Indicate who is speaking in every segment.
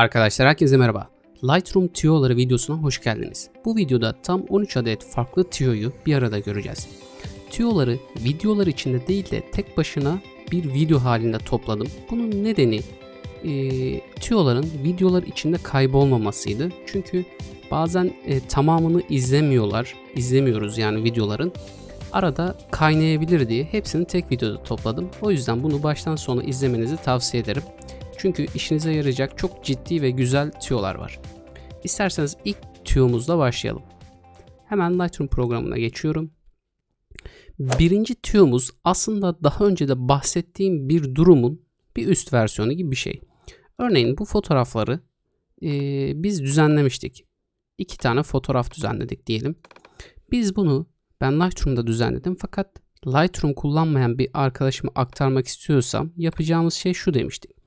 Speaker 1: Arkadaşlar herkese merhaba. Lightroom tüyoları videosuna hoş geldiniz. Bu videoda tam 13 adet farklı tüyoyu bir arada göreceğiz. Tüyoları videolar içinde değil de tek başına bir video halinde topladım. Bunun nedeni e, tüyoların videolar içinde kaybolmamasıydı. Çünkü bazen e, tamamını izlemiyorlar, izlemiyoruz yani videoların. Arada kaynayabilir diye hepsini tek videoda topladım. O yüzden bunu baştan sona izlemenizi tavsiye ederim. Çünkü işinize yarayacak çok ciddi ve güzel tüyolar var. İsterseniz ilk tüyomuzla başlayalım. Hemen Lightroom programına geçiyorum. Birinci tüyomuz aslında daha önce de bahsettiğim bir durumun bir üst versiyonu gibi bir şey. Örneğin bu fotoğrafları e, biz düzenlemiştik. İki tane fotoğraf düzenledik diyelim. Biz bunu ben Lightroom'da düzenledim fakat Lightroom kullanmayan bir arkadaşıma aktarmak istiyorsam yapacağımız şey şu demiştik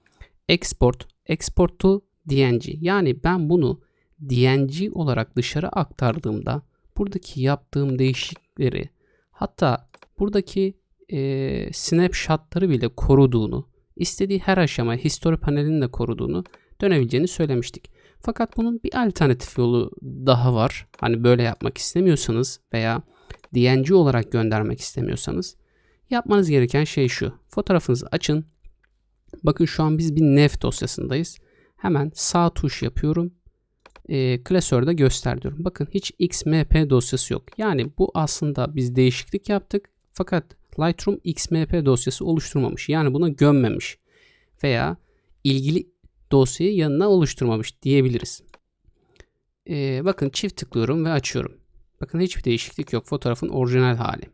Speaker 1: export, export to DNG. Yani ben bunu DNG olarak dışarı aktardığımda buradaki yaptığım değişiklikleri hatta buradaki e, snapshotları bile koruduğunu, istediği her aşama history panelini de koruduğunu dönebileceğini söylemiştik. Fakat bunun bir alternatif yolu daha var. Hani böyle yapmak istemiyorsanız veya DNG olarak göndermek istemiyorsanız yapmanız gereken şey şu. Fotoğrafınızı açın, Bakın şu an biz bir nef dosyasındayız. Hemen sağ tuş yapıyorum. E, klasörde göster diyorum. Bakın hiç XMP dosyası yok. Yani bu aslında biz değişiklik yaptık. Fakat Lightroom XMP dosyası oluşturmamış. Yani buna gömmemiş. Veya ilgili dosyayı yanına oluşturmamış diyebiliriz. E, bakın çift tıklıyorum ve açıyorum. Bakın hiçbir değişiklik yok. Fotoğrafın orijinal hali.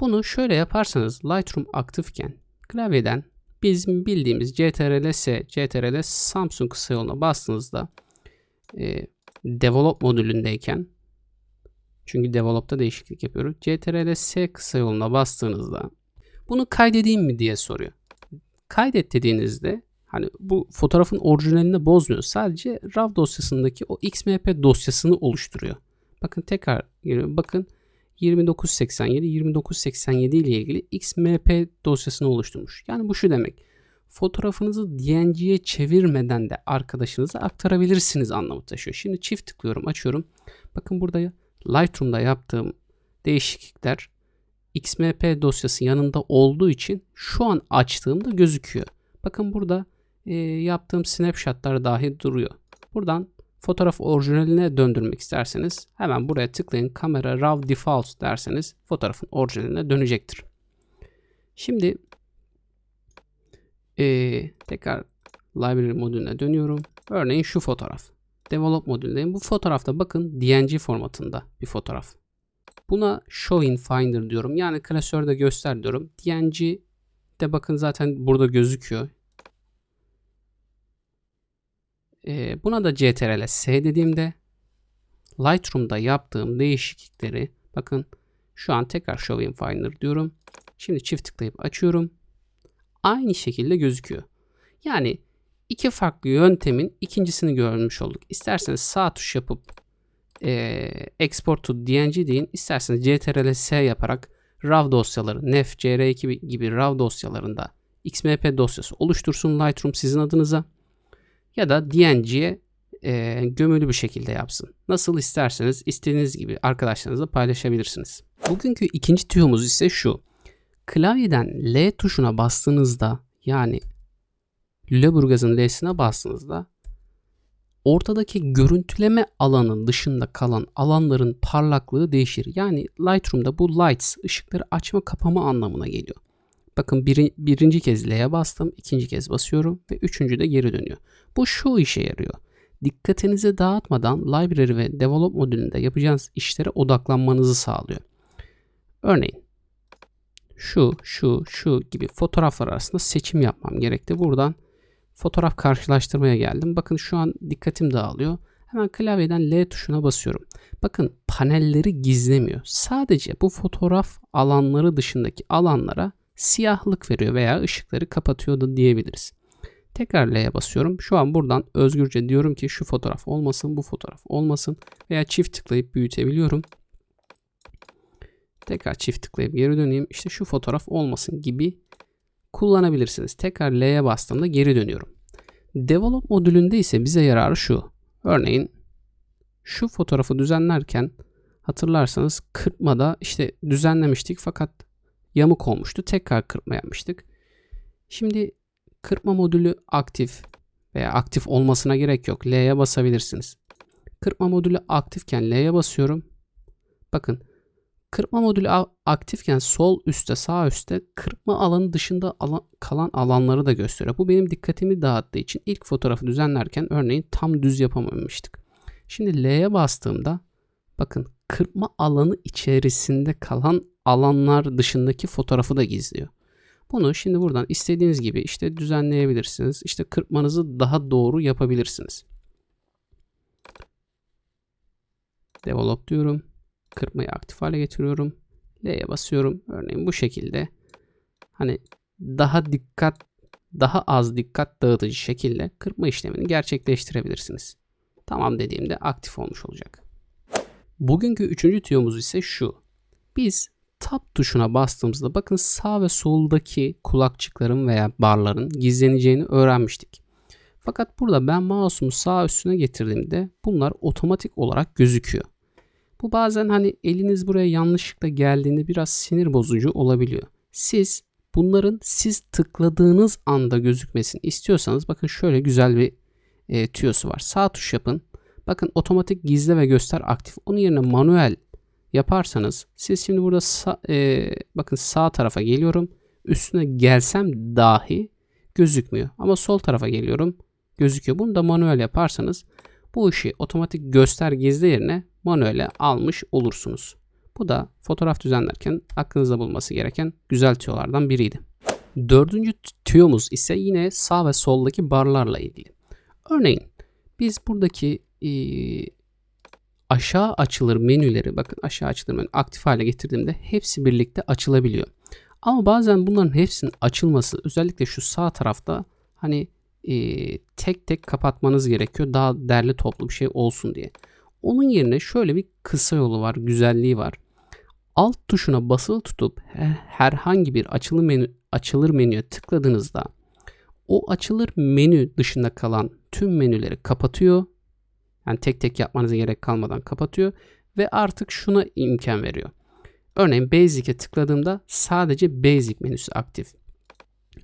Speaker 1: Bunu şöyle yaparsanız Lightroom aktifken klavyeden bizim bildiğimiz CTRL-S, CTRL Samsung kısa yoluna bastığınızda e, develop modülündeyken çünkü develop'ta değişiklik yapıyoruz. CTRL-S kısa yoluna bastığınızda bunu kaydedeyim mi diye soruyor. Kaydet dediğinizde hani bu fotoğrafın orijinalini bozmuyor. Sadece RAW dosyasındaki o XMP dosyasını oluşturuyor. Bakın tekrar bakın 2987 2987 ile ilgili XMP dosyasını oluşturmuş. Yani bu şu demek. Fotoğrafınızı DNG'ye çevirmeden de arkadaşınıza aktarabilirsiniz anlamı taşıyor. Şimdi çift tıklıyorum, açıyorum. Bakın burada Lightroom'da yaptığım değişiklikler XMP dosyası yanında olduğu için şu an açtığımda gözüküyor. Bakın burada e, yaptığım snapshotlar dahi duruyor. Buradan fotoğraf orijinaline döndürmek isterseniz hemen buraya tıklayın. Kamera RAW Default derseniz fotoğrafın orijinaline dönecektir. Şimdi ee, tekrar library modülüne dönüyorum. Örneğin şu fotoğraf. Develop modülündeyim. Bu fotoğrafta bakın DNG formatında bir fotoğraf. Buna show in finder diyorum. Yani klasörde göster diyorum. DNG de bakın zaten burada gözüküyor. E, buna da CTRL S dediğimde Lightroom'da yaptığım değişiklikleri bakın şu an tekrar Show in Finder diyorum. Şimdi çift tıklayıp açıyorum. Aynı şekilde gözüküyor. Yani iki farklı yöntemin ikincisini görmüş olduk. İsterseniz sağ tuş yapıp e, Export to DNG deyin. İsterseniz CTRL S yaparak RAW dosyaları, NEF, CR2 gibi RAW dosyalarında XMP dosyası oluştursun Lightroom sizin adınıza ya da DNG'ye e, gömülü bir şekilde yapsın. Nasıl isterseniz istediğiniz gibi arkadaşlarınızla paylaşabilirsiniz. Bugünkü ikinci tüyomuz ise şu. Klavyeden L tuşuna bastığınızda yani Lüleburgaz'ın L'sine bastığınızda ortadaki görüntüleme alanın dışında kalan alanların parlaklığı değişir. Yani Lightroom'da bu lights ışıkları açma kapama anlamına geliyor. Bakın bir, birinci kez L'ye bastım, ikinci kez basıyorum ve üçüncü de geri dönüyor. Bu şu işe yarıyor. Dikkatinizi dağıtmadan Library ve Develop modülünde yapacağınız işlere odaklanmanızı sağlıyor. Örneğin şu, şu, şu gibi fotoğraflar arasında seçim yapmam gerekti. Buradan fotoğraf karşılaştırmaya geldim. Bakın şu an dikkatim dağılıyor. Hemen klavyeden L tuşuna basıyorum. Bakın panelleri gizlemiyor. Sadece bu fotoğraf alanları dışındaki alanlara siyahlık veriyor veya ışıkları kapatıyor da diyebiliriz. Tekrar L'ye basıyorum. Şu an buradan özgürce diyorum ki şu fotoğraf olmasın, bu fotoğraf olmasın veya çift tıklayıp büyütebiliyorum. Tekrar çift tıklayıp geri döneyim. İşte şu fotoğraf olmasın gibi kullanabilirsiniz. Tekrar L'ye bastığımda geri dönüyorum. Develop modülünde ise bize yararı şu. Örneğin şu fotoğrafı düzenlerken hatırlarsanız kırpmada işte düzenlemiştik fakat yamuk olmuştu. Tekrar kırpma yapmıştık. Şimdi kırpma modülü aktif veya aktif olmasına gerek yok. L'ye basabilirsiniz. Kırpma modülü aktifken L'ye basıyorum. Bakın kırpma modülü aktifken sol üstte sağ üstte kırpma alanı dışında alan, kalan alanları da gösteriyor. Bu benim dikkatimi dağıttığı için ilk fotoğrafı düzenlerken örneğin tam düz yapamamıştık. Şimdi L'ye bastığımda bakın kırpma alanı içerisinde kalan alanlar dışındaki fotoğrafı da gizliyor. Bunu şimdi buradan istediğiniz gibi işte düzenleyebilirsiniz. İşte kırpmanızı daha doğru yapabilirsiniz. Develop diyorum. Kırpmayı aktif hale getiriyorum. L'ye basıyorum. Örneğin bu şekilde hani daha dikkat daha az dikkat dağıtıcı şekilde kırpma işlemini gerçekleştirebilirsiniz. Tamam dediğimde aktif olmuş olacak. Bugünkü üçüncü tüyomuz ise şu. Biz Tab tuşuna bastığımızda bakın sağ ve soldaki kulakçıkların veya barların gizleneceğini öğrenmiştik. Fakat burada ben mouse'umu sağ üstüne getirdiğimde bunlar otomatik olarak gözüküyor. Bu bazen hani eliniz buraya yanlışlıkla geldiğinde biraz sinir bozucu olabiliyor. Siz bunların siz tıkladığınız anda gözükmesini istiyorsanız bakın şöyle güzel bir e, tüyosu var. Sağ tuş yapın. Bakın otomatik gizle ve göster aktif. Onun yerine manuel yaparsanız siz şimdi burada sağ, e, bakın sağ tarafa geliyorum. Üstüne gelsem dahi gözükmüyor. Ama sol tarafa geliyorum gözüküyor. Bunu da manuel yaparsanız bu işi otomatik göster gizli yerine manuele almış olursunuz. Bu da fotoğraf düzenlerken aklınızda bulması gereken güzel tüyolardan biriydi. Dördüncü tüyomuz ise yine sağ ve soldaki barlarla ilgili. Örneğin biz buradaki aşağı açılır menüleri bakın aşağı açılır menü aktif hale getirdiğimde hepsi birlikte açılabiliyor. Ama bazen bunların hepsinin açılması özellikle şu sağ tarafta hani e, tek tek kapatmanız gerekiyor daha derli toplu bir şey olsun diye. Onun yerine şöyle bir kısa yolu var, güzelliği var. Alt tuşuna basılı tutup herhangi bir açılır menü açılır menüye tıkladığınızda o açılır menü dışında kalan tüm menüleri kapatıyor yani tek tek yapmanıza gerek kalmadan kapatıyor ve artık şuna imkan veriyor. Örneğin Basic'e tıkladığımda sadece Basic menüsü aktif.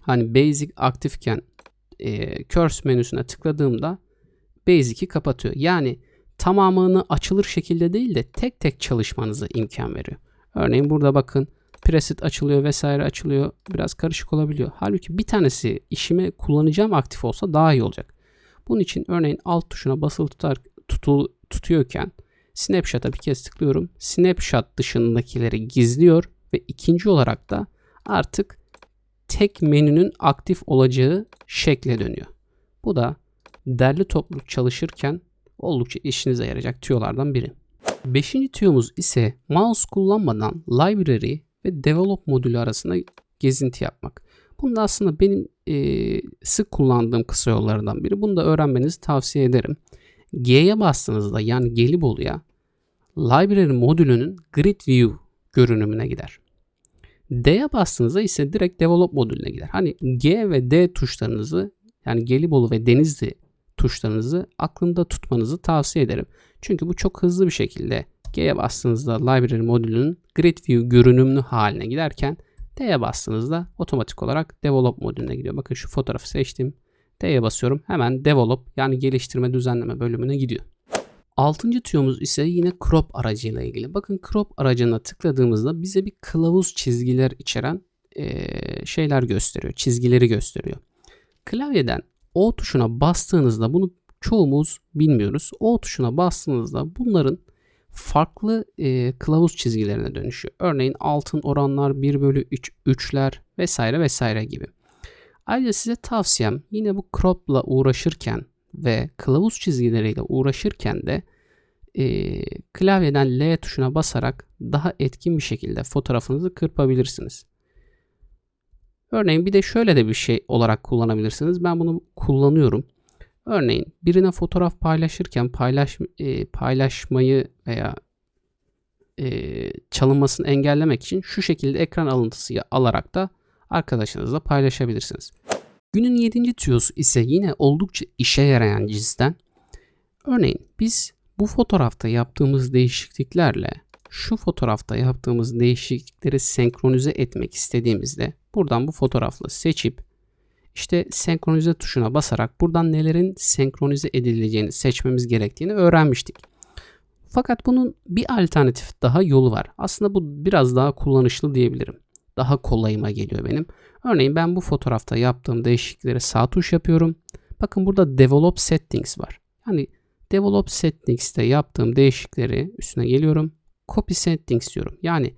Speaker 1: Hani Basic aktifken e, Curse menüsüne tıkladığımda Basic'i kapatıyor. Yani tamamını açılır şekilde değil de tek tek çalışmanıza imkan veriyor. Örneğin burada bakın preset açılıyor vesaire açılıyor. Biraz karışık olabiliyor. Halbuki bir tanesi işime kullanacağım aktif olsa daha iyi olacak. Bunun için örneğin alt tuşuna basılı tutar, tutu, tutuyorken Snapshot'a bir kez tıklıyorum. Snapshot dışındakileri gizliyor ve ikinci olarak da artık tek menünün aktif olacağı şekle dönüyor. Bu da derli toplu çalışırken oldukça işinize yarayacak tüyolardan biri. Beşinci tüyomuz ise mouse kullanmadan library ve develop modülü arasında gezinti yapmak. Bunu da aslında benim e, sık kullandığım kısa yollardan biri. Bunu da öğrenmenizi tavsiye ederim. G'ye bastığınızda yani Gelibolu'ya library modülünün grid view görünümüne gider. D'ye bastığınızda ise direkt develop modülüne gider. Hani G ve D tuşlarınızı yani Gelibolu ve Denizli tuşlarınızı aklında tutmanızı tavsiye ederim. Çünkü bu çok hızlı bir şekilde G'ye bastığınızda library modülünün grid view görünümlü haline giderken D'ye bastığınızda otomatik olarak develop modülüne gidiyor. Bakın şu fotoğrafı seçtim. D'ye basıyorum. Hemen develop yani geliştirme düzenleme bölümüne gidiyor. Altıncı tüyomuz ise yine crop aracıyla ilgili. Bakın crop aracına tıkladığımızda bize bir kılavuz çizgiler içeren e, şeyler gösteriyor. Çizgileri gösteriyor. Klavyeden O tuşuna bastığınızda bunu çoğumuz bilmiyoruz. O tuşuna bastığınızda bunların farklı e, kılavuz çizgilerine dönüşüyor. Örneğin altın oranlar 1 bölü 3, 3'ler vesaire vesaire gibi. Ayrıca size tavsiyem yine bu crop'la uğraşırken ve kılavuz çizgileriyle uğraşırken de e, klavyeden L tuşuna basarak daha etkin bir şekilde fotoğrafınızı kırpabilirsiniz. Örneğin bir de şöyle de bir şey olarak kullanabilirsiniz. Ben bunu kullanıyorum. Örneğin birine fotoğraf paylaşırken paylaş, e, paylaşmayı veya e, çalınmasını engellemek için şu şekilde ekran alıntısı alarak da arkadaşınızla paylaşabilirsiniz. Günün 7. tüyosu ise yine oldukça işe yarayan cinsten. Örneğin biz bu fotoğrafta yaptığımız değişikliklerle şu fotoğrafta yaptığımız değişiklikleri senkronize etmek istediğimizde buradan bu fotoğrafla seçip işte senkronize tuşuna basarak buradan nelerin senkronize edileceğini seçmemiz gerektiğini öğrenmiştik. Fakat bunun bir alternatif daha yolu var. Aslında bu biraz daha kullanışlı diyebilirim. Daha kolayıma geliyor benim. Örneğin ben bu fotoğrafta yaptığım değişiklikleri sağ tuş yapıyorum. Bakın burada Develop Settings var. Yani Develop Settings'te yaptığım değişiklikleri üstüne geliyorum. Copy Settings diyorum. Yani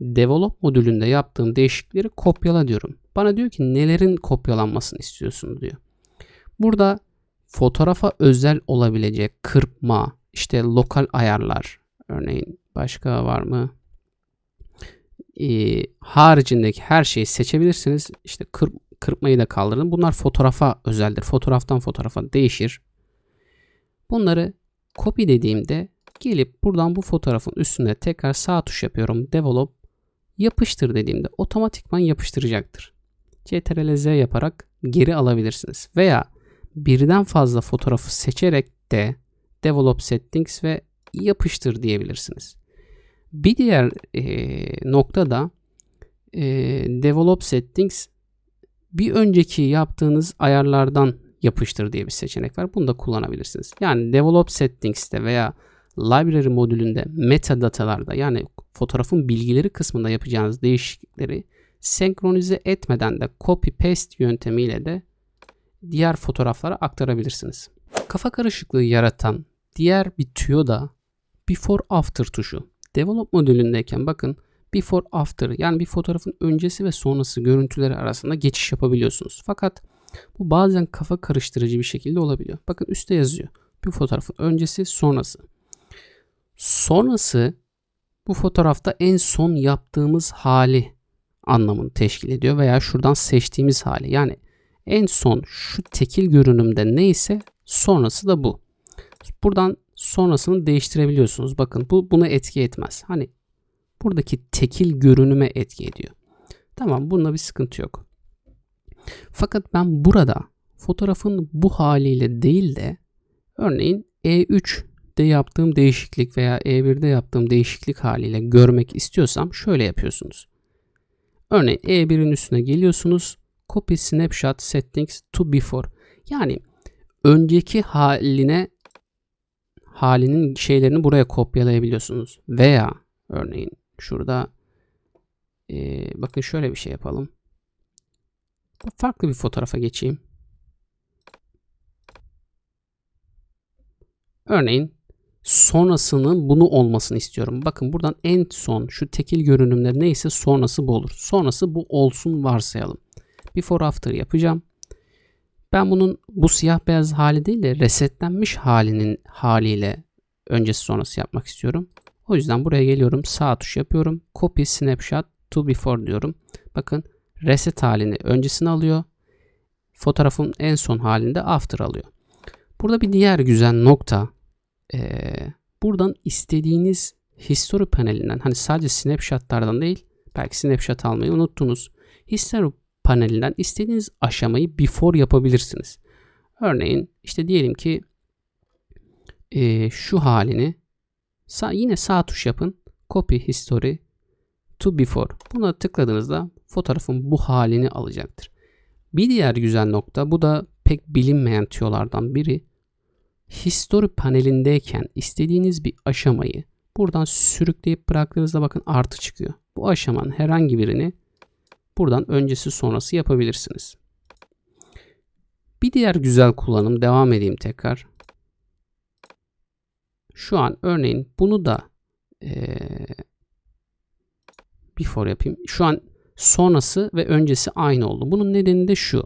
Speaker 1: Develop modülünde yaptığım değişiklikleri kopyala diyorum. Bana diyor ki nelerin kopyalanmasını istiyorsun diyor. Burada fotoğrafa özel olabilecek kırpma, işte lokal ayarlar, örneğin başka var mı? Ee, haricindeki her şeyi seçebilirsiniz. İşte kırp, kırpmayı da kaldırın. Bunlar fotoğrafa özeldir. Fotoğraftan fotoğrafa değişir. Bunları copy dediğimde gelip buradan bu fotoğrafın üstüne tekrar sağ tuş yapıyorum. Develop yapıştır dediğimde otomatikman yapıştıracaktır. Ctrl Z yaparak geri alabilirsiniz. Veya birden fazla fotoğrafı seçerek de Develop Settings ve yapıştır diyebilirsiniz. Bir diğer e, nokta da e, Develop Settings bir önceki yaptığınız ayarlardan yapıştır diye bir seçenek var. Bunu da kullanabilirsiniz. Yani Develop Settings'te veya Library modülünde metadatalarda yani fotoğrafın bilgileri kısmında yapacağınız değişiklikleri senkronize etmeden de copy paste yöntemiyle de diğer fotoğraflara aktarabilirsiniz. Kafa karışıklığı yaratan diğer bir tüyo da before after tuşu. Develop modülündeyken bakın before after yani bir fotoğrafın öncesi ve sonrası görüntüleri arasında geçiş yapabiliyorsunuz. Fakat bu bazen kafa karıştırıcı bir şekilde olabiliyor. Bakın üstte yazıyor. Bir fotoğrafın öncesi sonrası. Sonrası bu fotoğrafta en son yaptığımız hali anlamını teşkil ediyor veya şuradan seçtiğimiz hali. Yani en son şu tekil görünümde neyse sonrası da bu. Buradan sonrasını değiştirebiliyorsunuz. Bakın bu buna etki etmez. Hani buradaki tekil görünüme etki ediyor. Tamam bunda bir sıkıntı yok. Fakat ben burada fotoğrafın bu haliyle değil de örneğin E3'de yaptığım değişiklik veya E1'de yaptığım değişiklik haliyle görmek istiyorsam şöyle yapıyorsunuz. Örneğin E1'in üstüne geliyorsunuz. Copy Snapshot Settings to Before. Yani önceki haline halinin şeylerini buraya kopyalayabiliyorsunuz. Veya örneğin şurada e, bakın şöyle bir şey yapalım. Farklı bir fotoğrafa geçeyim. Örneğin sonrasının bunu olmasını istiyorum. Bakın buradan en son şu tekil görünümler neyse sonrası bu olur. Sonrası bu olsun varsayalım. Before after yapacağım. Ben bunun bu siyah beyaz hali değil de resetlenmiş halinin haliyle öncesi sonrası yapmak istiyorum. O yüzden buraya geliyorum. Sağ tuş yapıyorum. Copy snapshot to before diyorum. Bakın reset halini öncesini alıyor. Fotoğrafın en son halinde after alıyor. Burada bir diğer güzel nokta. Ee, buradan istediğiniz history panelinden hani sadece snapshotlardan değil belki snapshot almayı unuttunuz. History panelinden istediğiniz aşamayı before yapabilirsiniz. Örneğin işte diyelim ki e, şu halini sağ, yine sağ tuş yapın. Copy history to before. Buna tıkladığınızda fotoğrafın bu halini alacaktır. Bir diğer güzel nokta bu da pek bilinmeyen tüyolardan biri. History panelindeyken istediğiniz bir aşamayı buradan sürükleyip bıraktığınızda bakın artı çıkıyor. Bu aşamanın herhangi birini buradan öncesi sonrası yapabilirsiniz. Bir diğer güzel kullanım devam edeyim tekrar. Şu an örneğin bunu da ee, before yapayım. Şu an sonrası ve öncesi aynı oldu. Bunun nedeni de şu.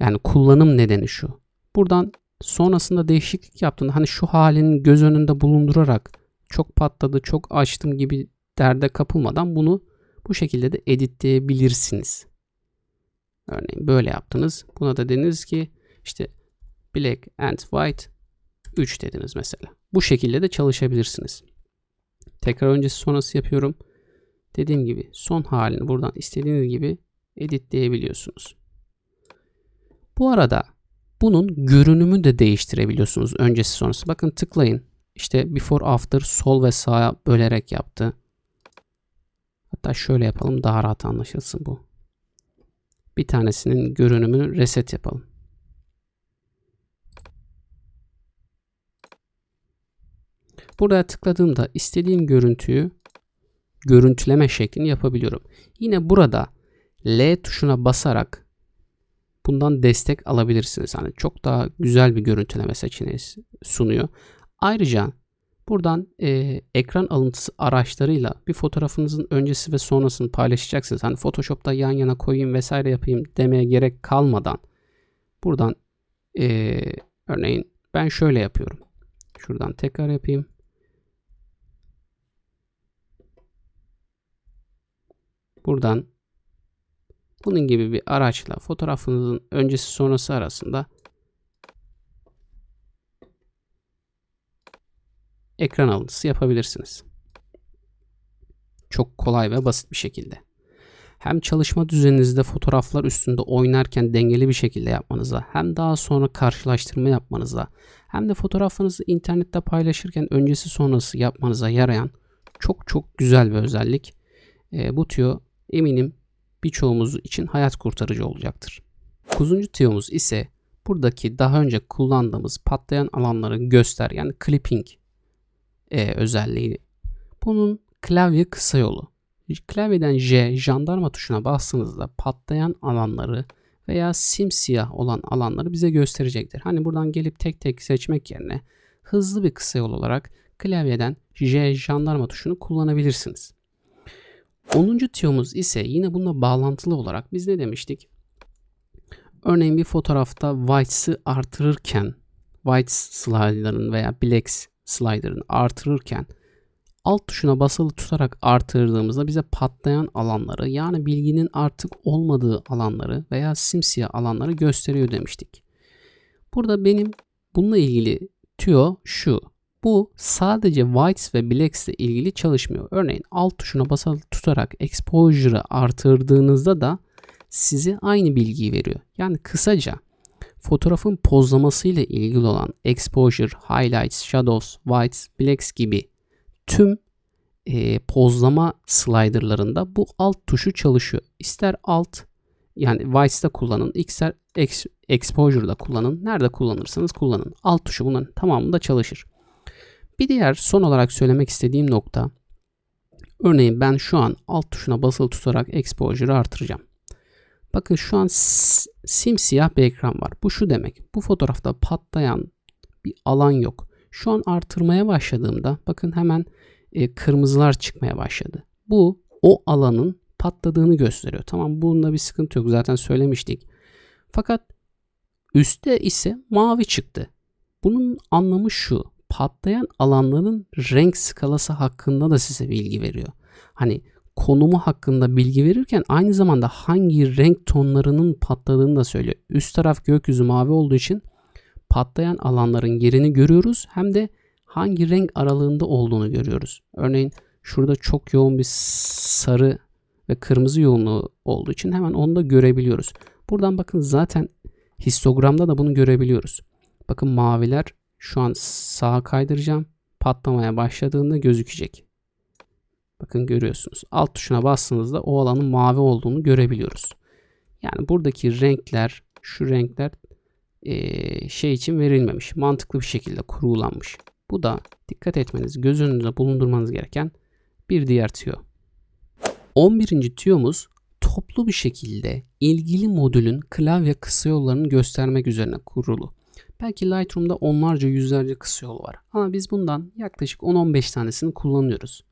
Speaker 1: Yani kullanım nedeni şu. Buradan sonrasında değişiklik yaptığında hani şu halinin göz önünde bulundurarak çok patladı, çok açtım gibi derde kapılmadan bunu bu şekilde de editleyebilirsiniz. Örneğin böyle yaptınız. Buna da dediniz ki işte black and white 3 dediniz mesela. Bu şekilde de çalışabilirsiniz. Tekrar öncesi sonrası yapıyorum. Dediğim gibi son halini buradan istediğiniz gibi editleyebiliyorsunuz. Bu arada bunun görünümü de değiştirebiliyorsunuz öncesi sonrası. Bakın tıklayın. İşte before after sol ve sağa bölerek yaptı. Hatta şöyle yapalım daha rahat anlaşılsın bu. Bir tanesinin görünümünü reset yapalım. Buraya tıkladığımda istediğim görüntüyü görüntüleme şeklini yapabiliyorum. Yine burada L tuşuna basarak bundan destek alabilirsiniz. Hani çok daha güzel bir görüntüleme seçeneği sunuyor. Ayrıca buradan e, ekran alıntısı araçlarıyla bir fotoğrafınızın öncesi ve sonrasını paylaşacaksınız. Hani Photoshop'ta yan yana koyayım vesaire yapayım demeye gerek kalmadan buradan e, örneğin ben şöyle yapıyorum. Şuradan tekrar yapayım. Buradan bunun gibi bir araçla fotoğrafınızın öncesi sonrası arasında ekran alıntısı yapabilirsiniz. Çok kolay ve basit bir şekilde. Hem çalışma düzeninizde fotoğraflar üstünde oynarken dengeli bir şekilde yapmanıza, hem daha sonra karşılaştırma yapmanıza, hem de fotoğraflarınızı internette paylaşırken öncesi sonrası yapmanıza yarayan çok çok güzel bir özellik. E, bu tüyo eminim birçoğumuz için hayat kurtarıcı olacaktır. Dokuzuncu tüyomuz ise buradaki daha önce kullandığımız patlayan alanları göster yani clipping e, özelliği. Bunun klavye kısa yolu. Klavyeden J jandarma tuşuna bastığınızda patlayan alanları veya simsiyah olan alanları bize gösterecektir. Hani buradan gelip tek tek seçmek yerine hızlı bir kısa yol olarak klavyeden J jandarma tuşunu kullanabilirsiniz. 10. tiyomuz ise yine bununla bağlantılı olarak biz ne demiştik? Örneğin bir fotoğrafta whites'ı artırırken whites slider'ın veya blacks slider'ını artırırken alt tuşuna basılı tutarak artırdığımızda bize patlayan alanları yani bilginin artık olmadığı alanları veya simsiyah alanları gösteriyor demiştik. Burada benim bununla ilgili tüyo şu. Bu sadece whites ve blacks ile ilgili çalışmıyor. Örneğin alt tuşuna basılı tutarak exposure'ı artırdığınızda da size aynı bilgiyi veriyor. Yani kısaca fotoğrafın pozlaması ile ilgili olan exposure, highlights, shadows, whites, blacks gibi tüm e, pozlama sliderlarında bu alt tuşu çalışıyor. İster alt yani whites'ta kullanın, ister ex, exposure'da kullanın. Nerede kullanırsanız kullanın. Alt tuşu bunların tamamında çalışır. Bir diğer son olarak söylemek istediğim nokta örneğin ben şu an alt tuşuna basılı tutarak exposure'ı artıracağım. Bakın şu an simsiyah bir ekran var. Bu şu demek. Bu fotoğrafta patlayan bir alan yok. Şu an artırmaya başladığımda bakın hemen e, kırmızılar çıkmaya başladı. Bu o alanın patladığını gösteriyor. Tamam bunda bir sıkıntı yok. Zaten söylemiştik. Fakat üstte ise mavi çıktı. Bunun anlamı şu patlayan alanların renk skalası hakkında da size bilgi veriyor. Hani konumu hakkında bilgi verirken aynı zamanda hangi renk tonlarının patladığını da söylüyor. Üst taraf gökyüzü mavi olduğu için patlayan alanların yerini görüyoruz hem de hangi renk aralığında olduğunu görüyoruz. Örneğin şurada çok yoğun bir sarı ve kırmızı yoğunluğu olduğu için hemen onu da görebiliyoruz. Buradan bakın zaten histogramda da bunu görebiliyoruz. Bakın maviler şu an sağa kaydıracağım. Patlamaya başladığında gözükecek. Bakın görüyorsunuz. Alt tuşuna bastığınızda o alanın mavi olduğunu görebiliyoruz. Yani buradaki renkler, şu renkler e, şey için verilmemiş. Mantıklı bir şekilde kurgulanmış. Bu da dikkat etmeniz, göz önünde bulundurmanız gereken bir diğer tüyo. 11. tüyomuz toplu bir şekilde ilgili modülün klavye kısa yollarını göstermek üzerine kurulu. Belki Lightroom'da onlarca yüzlerce kısa yol var. Ama biz bundan yaklaşık 10-15 tanesini kullanıyoruz.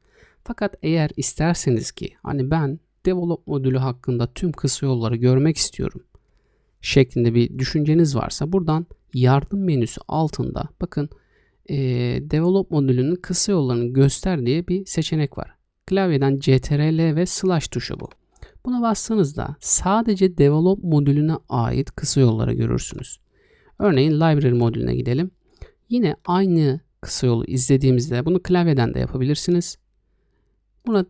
Speaker 1: Fakat eğer isterseniz ki hani ben develop modülü hakkında tüm kısa yolları görmek istiyorum şeklinde bir düşünceniz varsa buradan yardım menüsü altında bakın e, develop modülünün kısa yollarını göster diye bir seçenek var. Klavyeden CTRL ve slash tuşu bu. Buna bastığınızda sadece develop modülüne ait kısa yolları görürsünüz. Örneğin library modülüne gidelim. Yine aynı kısa yolu izlediğimizde bunu klavyeden de yapabilirsiniz. Buna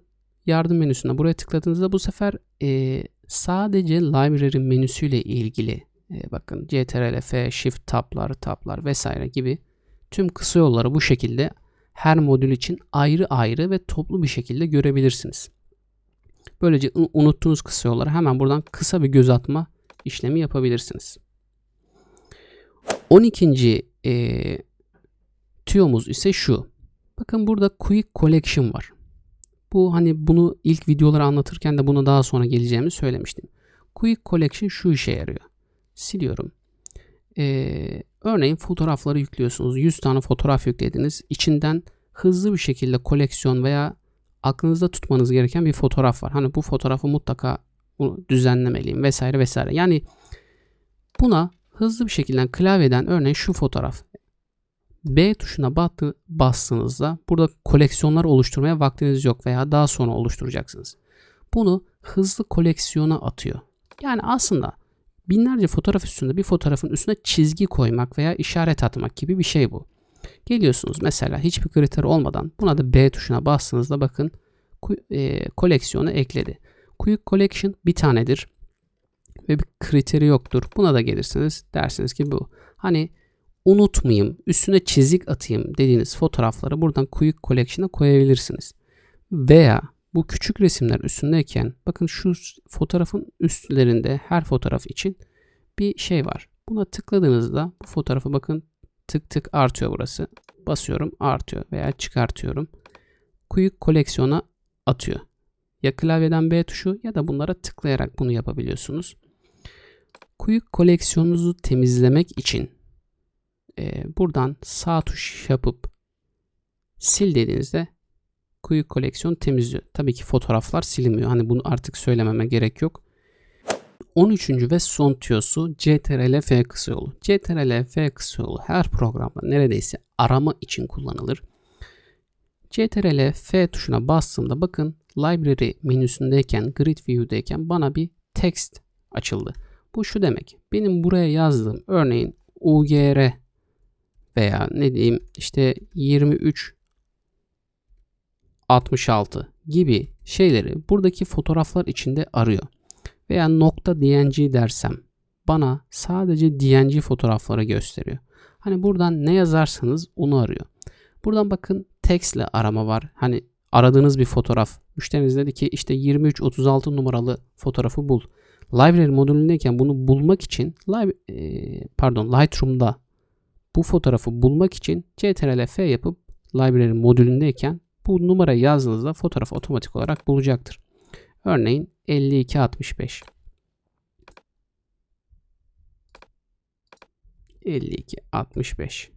Speaker 1: yardım menüsüne buraya tıkladığınızda bu sefer e, sadece library menüsüyle ilgili e, bakın CTRL F, Shift tablar, tablar vesaire gibi tüm kısa yolları bu şekilde her modül için ayrı ayrı ve toplu bir şekilde görebilirsiniz. Böylece un- unuttuğunuz kısa yolları hemen buradan kısa bir göz atma işlemi yapabilirsiniz. 12. E, tüyomuz ise şu. Bakın burada Quick Collection var. Bu hani bunu ilk videoları anlatırken de buna daha sonra geleceğimi söylemiştim. Quick Collection şu işe yarıyor. Siliyorum. Ee, örneğin fotoğrafları yüklüyorsunuz. 100 tane fotoğraf yüklediniz. İçinden hızlı bir şekilde koleksiyon veya aklınızda tutmanız gereken bir fotoğraf var. Hani bu fotoğrafı mutlaka düzenlemeliyim vesaire vesaire. Yani buna hızlı bir şekilde klavyeden örneğin şu fotoğraf B tuşuna bastığınızda burada koleksiyonlar oluşturmaya vaktiniz yok veya daha sonra oluşturacaksınız. Bunu hızlı koleksiyona atıyor. Yani aslında binlerce fotoğraf üstünde bir fotoğrafın üstüne çizgi koymak veya işaret atmak gibi bir şey bu. Geliyorsunuz mesela hiçbir kriter olmadan buna da B tuşuna bastığınızda bakın e, koleksiyonu ekledi. Quick Collection bir tanedir ve bir kriteri yoktur. Buna da gelirsiniz dersiniz ki bu. Hani unutmayayım, üstüne çizik atayım dediğiniz fotoğrafları buradan Quick Collection'a koyabilirsiniz. Veya bu küçük resimler üstündeyken bakın şu fotoğrafın üstlerinde her fotoğraf için bir şey var. Buna tıkladığınızda bu fotoğrafı bakın tık tık artıyor burası. Basıyorum artıyor veya çıkartıyorum. Quick Collection'a atıyor. Ya klavyeden B tuşu ya da bunlara tıklayarak bunu yapabiliyorsunuz. Quick koleksiyonunuzu temizlemek için e, buradan sağ tuş yapıp sil dediğinizde Quick koleksiyon temizliyor. Tabii ki fotoğraflar silinmiyor. Hani bunu artık söylememe gerek yok. 13. ve son tüyosu CTRL F kısa yolu. CTRL F kısa yolu her programda neredeyse arama için kullanılır. CTRL F tuşuna bastığımda bakın Library menüsündeyken, Grid View'deyken bana bir text açıldı. Bu şu demek. Benim buraya yazdığım örneğin UGR veya ne diyeyim işte 23 66 gibi şeyleri buradaki fotoğraflar içinde arıyor. Veya nokta DNG dersem bana sadece DNG fotoğrafları gösteriyor. Hani buradan ne yazarsanız onu arıyor. Buradan bakın text ile arama var. Hani aradığınız bir fotoğraf. Müşteriniz dedi ki işte 23-36 numaralı fotoğrafı bul. Library modülündeyken bunu bulmak için pardon Lightroom'da bu fotoğrafı bulmak için CTRL F yapıp library modülündeyken bu numara yazdığınızda fotoğraf otomatik olarak bulacaktır. Örneğin 5265 5265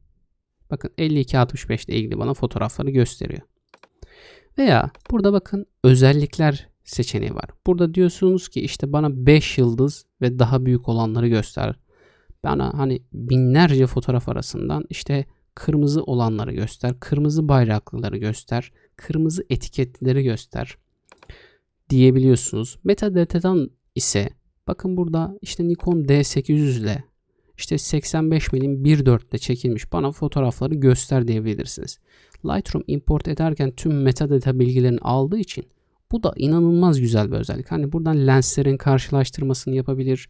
Speaker 1: Bakın 5265 ile ilgili bana fotoğrafları gösteriyor. Veya burada bakın özellikler seçeneği var. Burada diyorsunuz ki işte bana 5 yıldız ve daha büyük olanları göster. Bana hani binlerce fotoğraf arasından işte kırmızı olanları göster, kırmızı bayraklıları göster, kırmızı etiketleri göster diyebiliyorsunuz. Metadatadan ise bakın burada işte Nikon D800 ile işte 85 milim 1.4 ile çekilmiş bana fotoğrafları göster diyebilirsiniz. Lightroom import ederken tüm metadata bilgilerini aldığı için bu da inanılmaz güzel bir özellik. Hani buradan lenslerin karşılaştırmasını yapabilir.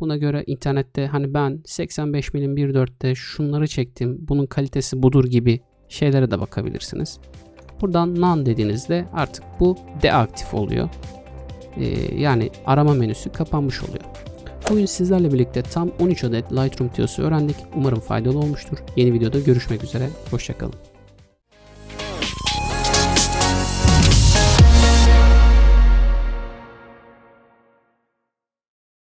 Speaker 1: Buna göre internette hani ben 85 mm 1.4'te şunları çektim. Bunun kalitesi budur gibi şeylere de bakabilirsiniz. Buradan none dediğinizde artık bu deaktif oluyor. Ee, yani arama menüsü kapanmış oluyor. Bugün sizlerle birlikte tam 13 adet Lightroom tiyosu öğrendik. Umarım faydalı olmuştur. Yeni videoda görüşmek üzere. Hoşçakalın.